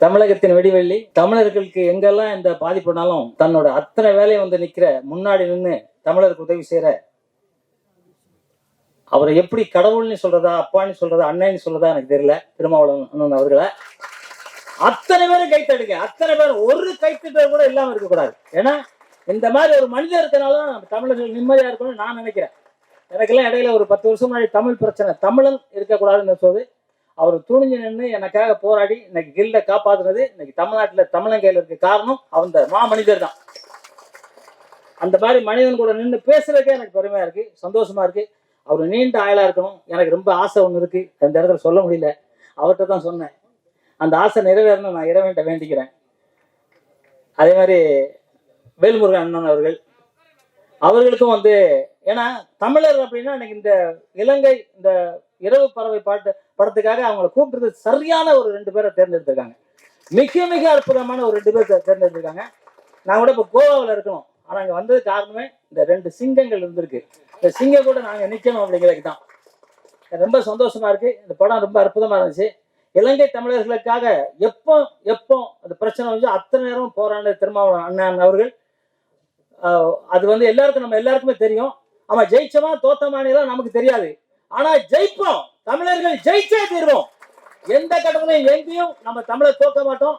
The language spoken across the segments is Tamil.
தமிழகத்தின் வெடிவெள்ளி தமிழர்களுக்கு எங்கெல்லாம் இந்த பாதிப்புனாலும் தன்னோட அத்தனை வேலையை வந்து நிக்கிற முன்னாடி நின்று தமிழருக்கு உதவி செய்யற அவரை எப்படி கடவுள்னு சொல்றதா அப்பான்னு சொல்றதா அண்ணன்னு சொல்றதா எனக்கு தெரியல. திருமாவளவன் அவர்களை அத்தனை பேரும் கைத்தடுங்க அத்தனை பேர் ஒரு கைத்தட்டல் கூட இல்லாம இருக்கக்கூடாது ஏன்னா இந்த மாதிரி ஒரு மனிதர் இருக்கனால நம்ம தமிழர்கள் நிம்மதியா இருக்கணும்னு நான் நினைக்கிறேன். எனக்கெல்லாம் இடையில ஒரு பத்து வருஷம் முன்னாடி தமிழ் பிரச்சனை தமிழன் இருக்கக்கூடாதுன்னு சொல்லுது அவர் துணிஞ்சு நின்று எனக்காக போராடி இன்னைக்கு கில்ட காப்பாத்துனது இன்னைக்கு தமிழ்நாட்டுல தமிழன் கையில இருக்க காரணம் மா மனிதர் தான். அந்த மாதிரி மனிதன் கூட நின்று பேசுறதுக்கே எனக்கு பெருமையா இருக்கு சந்தோஷமா இருக்கு. அவர் நீண்ட ஆயலா இருக்கணும். எனக்கு ரொம்ப ஆசை ஒன்று இருக்கு. அந்த இடத்துல சொல்ல முடியல. அவர்கிட்ட தான் சொன்னேன். அந்த ஆசை நிறைவேறணும் நான் இறைவன்கிட்ட வேண்டிக்கிறேன். அதே மாதிரி வேல்முருகன் அண்ணன் அவர்கள். அவர்களுக்கும் வந்து ஏன்னா தமிழர் அப்படின்னா இன்னைக்கு இந்த இலங்கை இந்த இரவு பறவை பாட்டு படத்துக்காக அவங்கள கூப்பிட்றது சரியான ஒரு ரெண்டு பேரை தேர்ந்தெடுத்திருக்காங்க. மிக மிக அற்புதமான ஒரு ரெண்டு பேர் தேர்ந்தெடுத்திருக்காங்க. நான் கூட இப்போ கோவாவில் இருக்கணும். ஆனால் அங்கே வந்தது காரணமே இந்த ரெண்டு சிங்கங்கள் இருந்திருக்கு. இந்த சிங்கம் கூட நாங்கள் நிற்கணும் அப்படிங்கிறதுக்கு தான். ரொம்ப சந்தோஷமா இருக்கு. இந்த படம் ரொம்ப அற்புதமாக இருந்துச்சு. இலங்கை தமிழர்களுக்காக எப்போ எப்போ அந்த பிரச்சனை வந்து அத்தனை நேரம் போராடின திருமாவளவன் அண்ணன் அவர்கள் அது வந்து எல்லாருக்கும் நம்ம எல்லாருக்குமே தெரியும். ஆமாம் ஜெயிச்சமா தோத்தமானெல்லாம் நமக்கு தெரியாது. ஆனா ஜெயிப்போம். தமிழர்கள் ஜெயிச்சே தீர்வோம். எந்த கட்டத்திலையும் எங்கேயும் நம்ம தமிழை தோக்க மாட்டோம்.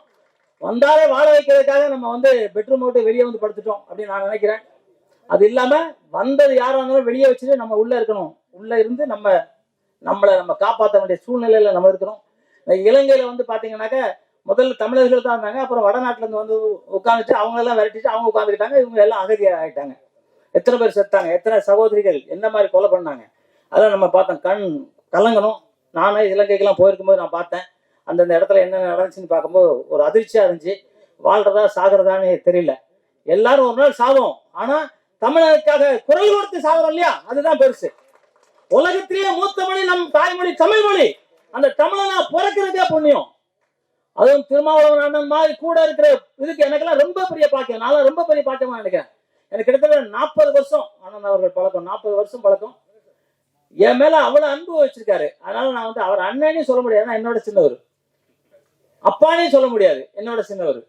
வந்தாலே வாழ வைக்கிறதுக்காக நம்ம வந்து பெட்ரூம் விட்டு வெளியே வந்து படுத்துட்டோம் அப்படின்னு நான் நினைக்கிறேன். அது இல்லாம வந்தது யாரா இருந்தாலும் வெளியே வச்சுட்டு நம்ம உள்ள இருக்கணும். உள்ள இருந்து நம்ம நம்மளை நம்ம காப்பாற்ற வேண்டிய சூழ்நிலையில நம்ம இருக்கிறோம் இலங்கையில வந்து பாத்தீங்கன்னாக்க முதல்ல தமிழர்கள் தான் இருந்தாங்க. அப்புறம் வடநாட்டுல இருந்து வந்து உட்காந்துட்டு அவங்க எல்லாம் விரட்டிட்டு அவங்க உட்காந்துக்கிட்டாங்க இவங்க எல்லாம் அகதியா ஆயிட்டாங்க. எத்தனை பேர் செத்தாங்க? எத்தனை சகோதரிகள்? எந்த மாதிரி கொலை பண்ணாங்க? அதெல்லாம் நம்ம பார்த்தோம். கண் கலங்கணும். நானே இலங்கைக்கெல்லாம் போயிருக்கும்போது நான் பார்த்தேன். அந்தந்த இடத்துல என்னென்ன நடந்துச்சுன்னு பார்க்கும்போது ஒரு அதிர்ச்சியாக இருந்துச்சு. வாழ்றதா சாகிறதான்னு தெரியல. எல்லாரும் ஒரு நாள் சாவோம் ஆனால் தமிழருக்காக குரல் கொடுத்து சாகிறோம் இல்லையா? அதுதான் பெருசு. உலகத்திலேயே மூத்த மொழி நம் தாய்மொழி தமிழ் மொழி. அந்த தமிழனா பிறக்கிறதே புண்ணியம். அதுவும் திருமாவளவன் அண்ணன் மாதிரி கூட இருக்கிற இதுக்கு எனக்கெல்லாம் ரொம்ப பெரிய பாக்கியம். நான் ரொம்ப பெரிய பாக்கியமா நினைக்கிறேன். எனக்கு கிட்டத்தட்ட நாற்பது வருஷம் அண்ணன் அவர்கள் பழக்கம். நாற்பது வருஷம் பழக்கம். என் மேல அவ்வளவு அன்பு வச்சிருக்காரு. அதனால நான் வந்து அவர் அண்ணனே சொல்ல முடியாது. என்னோட சின்னவர். அப்பானே சொல்ல முடியாது. என்னோட சின்னவர்.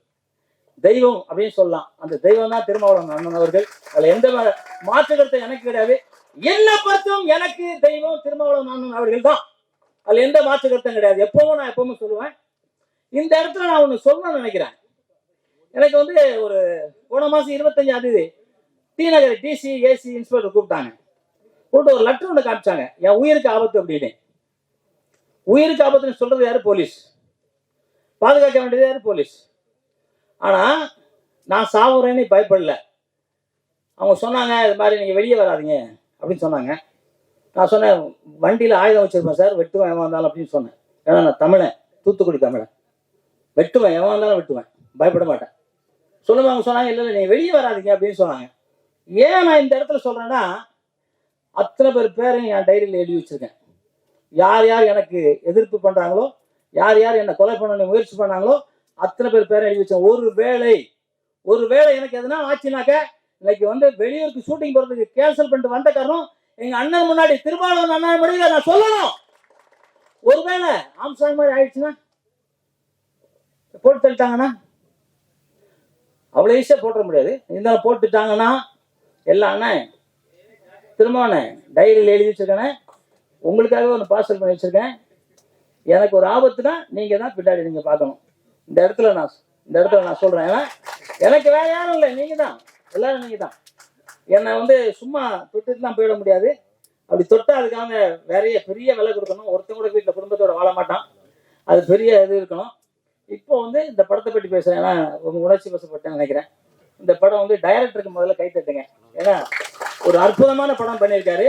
தெய்வம் அப்படின்னு சொல்லலாம். அந்த தெய்வம் தான் திருமாவளவன் அண்ணன் அவர்கள். அதுல எந்த மாற்று கருத்தை எனக்கு கிடையாது. என்ன பொறுத்தும் எனக்கு தெய்வம் திருமாவளவன் அண்ணன் அவர்கள் தான். அதுல எந்த மாற்று கருத்தும் கிடையாது. எப்பவும் நான் எப்பவும் சொல்லுவேன். இந்த இடத்துல நான் ஒண்ணு சொல்லணும்னு நினைக்கிறேன். எனக்கு வந்து ஒரு போன மாசம் இருபத்தஞ்சாம் தேதி T Nagar DC AC inspector கூப்பிட்டாங்க. போட்டு ஒரு லெட்டர் ஒன்று காமிச்சாங்க. என் உயிருக்கு ஆபத்து அப்படின்னு. உயிருக்கு ஆபத்துன்னு சொல்றது யாரு? போலீஸ். பாதுகாக்க வேண்டியது யாரு? போலீஸ். ஆனா நான் சாவுறேன்னு பயப்படல. அவங்க சொன்னாங்க இது மாதிரி நீங்கள் வெளியே வராதீங்க. அப்படின்னு சொன்னாங்க. நான் சொன்னேன் வண்டியில் ஆயுதம் வச்சிருப்பேன் சார். வெட்டுவேன் எவன் வந்தாலும் அப்படின்னு சொன்னேன். ஏன்னா நான் தமிழன். தூத்துக்குடி தமிழன். வெட்டுவேன் எவன் வந்தாலும் வெட்டுவேன். பயப்பட மாட்டேன். சொல்லுங்க அவங்க சொன்னாங்க இல்லை இல்லை நீங்கள் வெளியே வராதீங்க அப்படின்னு சொன்னாங்க. ஏன் நான் இந்த இடத்துல சொல்கிறேன்னா அத்தனை பேர் பேரையும் என் டைரியில் எழுதி வச்சிருக்கேன். யார் யார் எனக்கு எதிர்ப்பு பண்றாங்களோ யார் யார் என்னை கொலை பண்ண முயற்சி பண்ணாங்களோ அத்தனை பேர் பேரை எழுதி வச்சேன் ஒரு வேளை ஒரு வேளை எனக்கு எதுனா ஆச்சுனாக்க இன்னைக்கு வந்து வெளியூருக்கு ஷூட்டிங் போறதுக்கு கேன்சல் பண்ணிட்டு வந்த காரணம் எங்க அண்ணன் முன்னாடி திருமாவளவன் அண்ணன் முன்னாடி நான் சொல்லணும். ஒருவேளை ஆம்சாங் மாதிரி ஆயிடுச்சுன்னா போட்டு தள்ளிட்டாங்கன்னா அவ்வளோ ஈஸியாக போட்டுற முடியாது. இருந்தாலும் போட்டுட்டாங்கன்னா எல்லாம் அண்ணன் திரும்பண்ணே டைரியில் எழுதி வச்சிருக்கேனே உங்களுக்காகவே ஒன்று பார்சல் பண்ணி வச்சிருக்கேன். எனக்கு ஒரு ஆபத்துனா நீங்கள் தான் பின்னாடி நீங்கள் பார்க்கணும். இந்த இடத்துல நான் இந்த இடத்துல நான் சொல்கிறேன் ஏன்னா எனக்கு வேற யாரும் இல்லை. நீங்கள் தான். எல்லாரும் நீங்கள் தான். என்னை வந்து சும்மா தொட்டுட்டுலாம் போயிட முடியாது. அப்படி தொட்டா அதுக்காக வேறைய பெரிய விலை கொடுக்கணும். ஒருத்தன் கூட வீட்டில் குடும்பத்தோட வாழ மாட்டான். அது பெரிய இது இருக்கணும். இப்போ வந்து இந்த படத்தை பற்றி பேசுறேன். ஏன்னா உங்க உணர்ச்சி வசப்பட்டேன்னு நினைக்கிறேன். இந்த படம் வந்து டைரக்டருக்கு முதல்ல கை தட்டுங்க. ஏன்னா ஒரு அற்புதமான படம் பண்ணியிருக்காரு.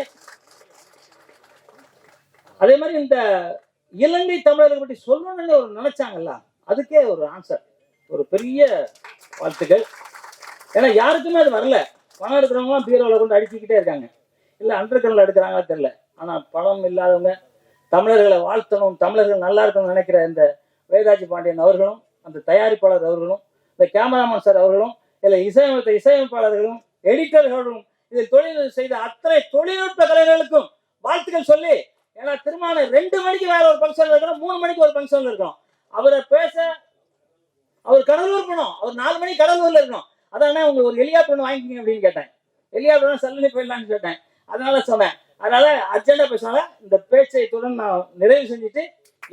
அதே மாதிரி இந்த இலங்கை தமிழர்கள் பற்றி சொல்லணும்னு ஒரு நினைச்சாங்கல்ல அதுக்கே ஒரு ஆன்சர் ஒரு பெரிய வாழ்த்துக்கள். ஏன்னா யாருக்குமே அது வரல. பணம் எடுக்கிறவங்களாம் பீரோவில் கொண்டு அடிச்சுக்கிட்டே இருக்காங்க. இல்லை அண்டர் கிரவுண்டில் எடுக்கிறாங்களா தெரியல. ஆனால் பணம் இல்லாதவங்க தமிழர்களை வாழ்த்தணும் தமிழர்கள் நல்லா இருக்கணும்னு நினைக்கிற இந்த வேதாஜி பாண்டியன் அவர்களும் அந்த தயாரிப்பாளர் அவர்களும் இந்த கேமராமேன் சார் அவர்களும் இல்லை இசையமைத்த இசையமைப்பாளர்களும் எடிட்டர்களும் இதில் தொழில் செய்த அத்தனை தொழில்நுட்ப கலைஞர்களுக்கும் வாழ்த்துக்கள் சொல்லி ஏன்னா திருமணம் ரெண்டு மணிக்கு வேற ஒரு ஃபங்க்ஷன் இருக்கிறோம் மூணு மணிக்கு ஒரு ஃபங்க்ஷன் இருக்கோம் அவரை பேச அவர் கடலூர் போனோம் அவர் நாலு மணி கடலூர்ல இருக்கணும். அதான் உங்களுக்கு ஒரு எலியா பொண்ணு வாங்கிக்கிங்க அப்படின்னு கேட்டேன். எலியா பொண்ணு சல்லி போயிடலாம்னு கேட்டேன். அதனால சொன்னேன். அதனால அர்ஜென்டா பேசினால இந்த பேச்சை இத்துடன் நான் நிறைவு செஞ்சுட்டு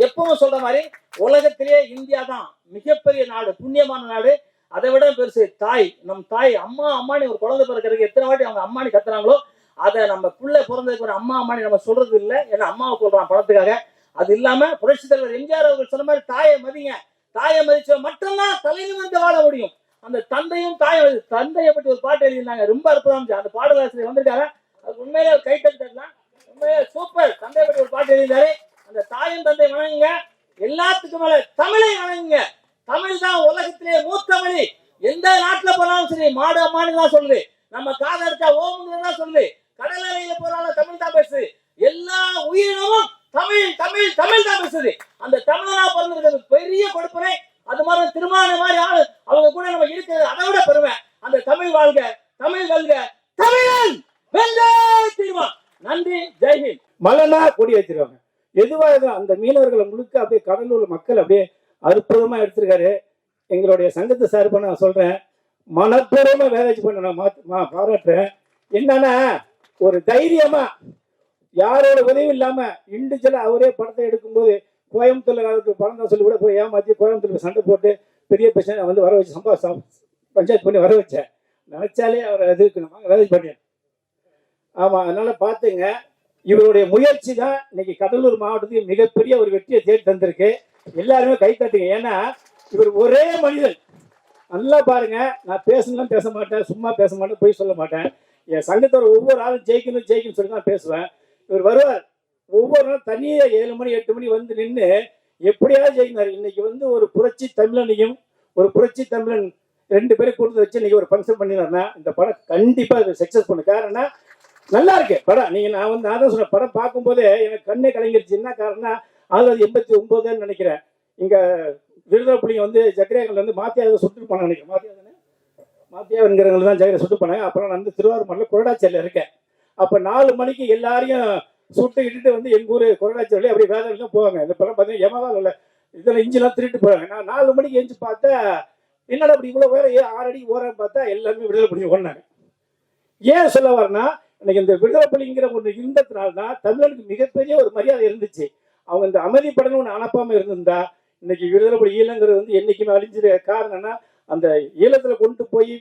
எப்பவும் சொல்ற மாதிரி உலகத்திலேயே இந்தியா தான் மிகப்பெரிய நாடு புண்ணியமான நாடு. அதை விட பெருசு தாய். நம் தாய் அம்மா அம்மானி ஒரு குழந்தை பிறக்கிறதுக்கு எத்தனை வாட்டி அவங்க அம்மானி கத்துறாங்களோ அதை நம்ம பிள்ளை பிறந்ததுக்கு ஒரு அம்மா அம்மானி நம்ம சொல்றது இல்லை. ஏன்னா அம்மாவை சொல்றான் பணத்துக்காக. அது இல்லாம புரட்சி தலைவர் எம்ஜிஆர் அவர்கள் சொன்ன மாதிரி தாயை மதிங்க. தாயை மதிச்ச மட்டும்தான் தலை வந்து வாழ முடியும். அந்த தந்தையும் தாயும் தந்தையை பற்றி ஒரு பாட்டு எழுதியிருந்தாங்க. ரொம்ப அற்புதம் அந்த பாடலாசிரியர் வந்திருக்காங்க. அது உண்மையிலே ஒரு கைத்தட்டலாம் உண்மையிலே சூப்பர். தந்தையை பற்றி ஒரு பாட்டு எழுதியிருந்தாரு. அந்த தாயும் தந்தை வணங்குங்க. எல்லாத்துக்கும் மேல தமிழை வணங்குங்க. தமிழ் தான் உலகத்திலே மூத்த மொழி. எந்த நாட்டுல போனாலும் சரி மாடு அம்மானு தான் சொல்லுது. நம்ம காதை அடிச்சா ஓமுன்னு தான் சொல்லுது. கடல் அலையில போனாலும் தமிழ் தான் பேசுது. எல்லா உயிரினமும் தமிழ் தமிழ் தமிழ் தான் பேசுது. அந்த தமிழனா பிறந்திருக்கிறது பெரிய கொடுப்பனை. அது மாதிரி திருமான மாதிரி ஆளு. அவங்க கூட நம்ம இருக்கிறது அதை விட பெருமை. அந்த தமிழ் வாழ்க தமிழ் வெல்க. தமிழன் வெல்ல தீர்வான் நன்றி ஜெய்ஹிந்த் மலனா கொடி வச்சிருவாங்க எதுவாக அந்த மீனவர்களை முழுக்க அப்படியே கடலூர் மக்கள் அப்படியே அற்புதமா எடுத்திருக்காரு. எங்களுடைய சங்கத்தை சார்பா நான் சொல்றேன். மனப்பூர்வமா வேலைச்சு பண்ண நான் மா- பாராட்டுறேன். என்னன்னா ஒரு தைரியமா யாரோட உதவி இல்லாம இண்டிவிஜுவலா அவரே படத்தை எடுக்கும்போது கோயம்புத்தூர்ல பணம் தான் சொல்லி கூட போய் ஏமாத்தி கோயம்புத்தூர்ல சண்டை போட்டு பெரிய பிரச்சனை வந்து வர வச்சு சம்பா பஞ்சாயத்து பண்ணி வர வச்சேன். நினைச்சாலே அவர் எதுக்கு நம்ம வேலை பண்ணேன் ஆமா அதனால பாத்துங்க இவருடைய முயற்சி தான் இன்னைக்கு கடலூர் மாவட்டத்துக்கு மிகப்பெரிய ஒரு வெற்றியை தேடி தந்திருக்கு. எல்லாருமே கை தட்டுங்க. ஏன்னா இவர் ஒரே மனிதன். நல்லா பாருங்க. நான் பேசணும் பேச மாட்டேன். சும்மா பேச மாட்டேன். பொய் சொல்ல மாட்டேன். என் சங்கத்தோட ஒவ்வொரு ஆளும் ஜெயிக்கணும் ஜெயிக்கணும்னு சொல்லி தான் பேசுவேன். இவர் வருவார். ஒவ்வொரு நாளும் தனியே ஏழு மணி எட்டு மணி வந்து நின்று எப்படியாவது ஜெயிக்கிறார். இன்னைக்கு வந்து ஒரு புரட்சி தமிழனையும் ஒரு புரட்சி தமிழன் ரெண்டு பேரும் கொடுத்து வச்சு இன்னைக்கு ஒரு ஃபங்க்ஷன் பண்ணினார்னா இந்த படம் கண்டிப்பா சக்சஸ் பண்ணு காரணம் நல்லா இருக்கு படம். நீங்க நான் வந்து நான் தான் சொன்னேன் படம் பார்க்கும்போதே எனக்கு கண்ணே கலங்கிருச்சு என்ன காரணம் ஆயிரத்தி எண்பத்தி ஒன்பதுன்னு நினைக்கிறேன். இங்கே விருதுல புள்ளிங்க வந்து ஜக்கரேகல் வந்து மாத்தியாவை சுட்டு போனாங்க நினைக்கிறேன். மாத்தியா தானே? மாத்தியாங்கிறவங்க தான் ஜெகரை சுட்டு போனாங்க. அப்புறம் நான் வந்து திருவாரூர்ல குரடாச்சேரியில் இருக்கேன். அப்போ நாலு மணிக்கு எல்லாரையும் சுட்டு இட்டுட்டு வந்து எங்கூர் ஊர் குரடாச்சேரியில அப்படியே வேதனை தான் போவாங்க. இந்த படம் பார்த்தீங்கன்னா யமகால் இல்லை இதில் இஞ்சிலாம் திருட்டு போகிறாங்க நான் நாலு மணிக்கு எஞ்சி பார்த்தா என்னடா அப்படி இவ்வளோ வேற ஏன் ஆறு அடி ஓரம் பார்த்தா எல்லாருமே விடுதலை புள்ளி ஒன்றாங்க ஏன் சொல்ல வரேன்னா இன்னைக்கு இந்த விடுதலை புலிங்கிற ஒன்று இருந்ததுனால தான் தமிழனுக்கு மிகப்பெரிய ஒரு மரியாதை இருந்துச்சு. அவங்க இந்த அமைதிப்படணும் ஒன்று அனுப்பாம இருந்திருந்தா இன்னைக்கு விடுதலை புலி ஈழங்கிறது வந்து என்னைக்குமே அழிஞ்சிரு காரணம்னா அந்த ஈழத்துல கொண்டு போய்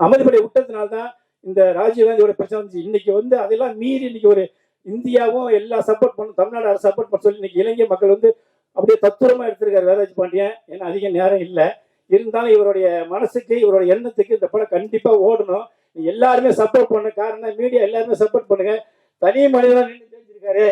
அமைதிப்படை விட்டதுனால தான் இந்த ராஜீவ்காந்தியோட பிரச்சனை வந்துச்சு. இன்னைக்கு வந்து அதெல்லாம் மீறி இன்னைக்கு ஒரு இந்தியாவும் எல்லாம் சப்போர்ட் பண்ணும் தமிழ்நாடு அரசு சப்போர்ட் பண்ண சொல்லி இன்னைக்கு இளைஞர் மக்கள் வந்து அப்படியே தத்துரமா எடுத்திருக்காரு வேதாஜி பாண்டியன். ஏன்னா அதிக நேரம் இல்லை. இருந்தாலும் இவருடைய மனசுக்கு இவருடைய எண்ணத்துக்கு இந்த படம் கண்டிப்பா ஓடணும். எல்லாருமே சப்போர்ட் பண்ண காரணம் மீடியா எல்லாருமே சப்போர்ட் பண்ணுங்க. தனி மனிதனாக நின்று தெரிஞ்சிருக்காரு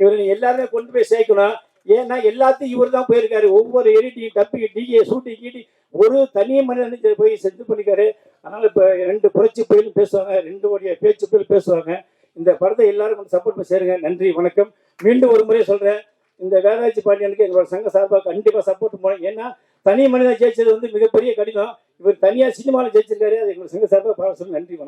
இவரை எல்லாருமே கொண்டு போய் சேர்க்கணும். ஏன்னா எல்லாத்தையும் இவர் தான் போயிருக்காரு. ஒவ்வொரு எடிட்டிங் டப்பி டிஏ ஷூட்டிங் கீட்டி ஒரு தனி மனிதன் போய் செஞ்சு பண்ணிக்காரு. அதனால இப்போ ரெண்டு புரட்சி புயலும் பேசுவாங்க ரெண்டு உடைய பேச்சு புயல் பேசுவாங்க. இந்த படத்தை எல்லாரும் கொஞ்சம் சப்போர்ட் பண்ணி சேருங்க. நன்றி வணக்கம். மீண்டும் ஒரு முறை சொல்றேன். இந்த வேதாஜி பாண்டியனுக்கு எங்களோட சங்க சார்பாக கண்டிப்பா சப்போர்ட் போனோம் ஏன்னா தனி மனிதன் ஜெயிச்சது வந்து மிகப்பெரிய கடினம். இவர் தனியாக சினிமாவில் ஜெயிச்சிருக்காரு. அது எங்களோட சங்க சார்பாக பாராட்ட சொல்லி நன்றி வணக்கம்.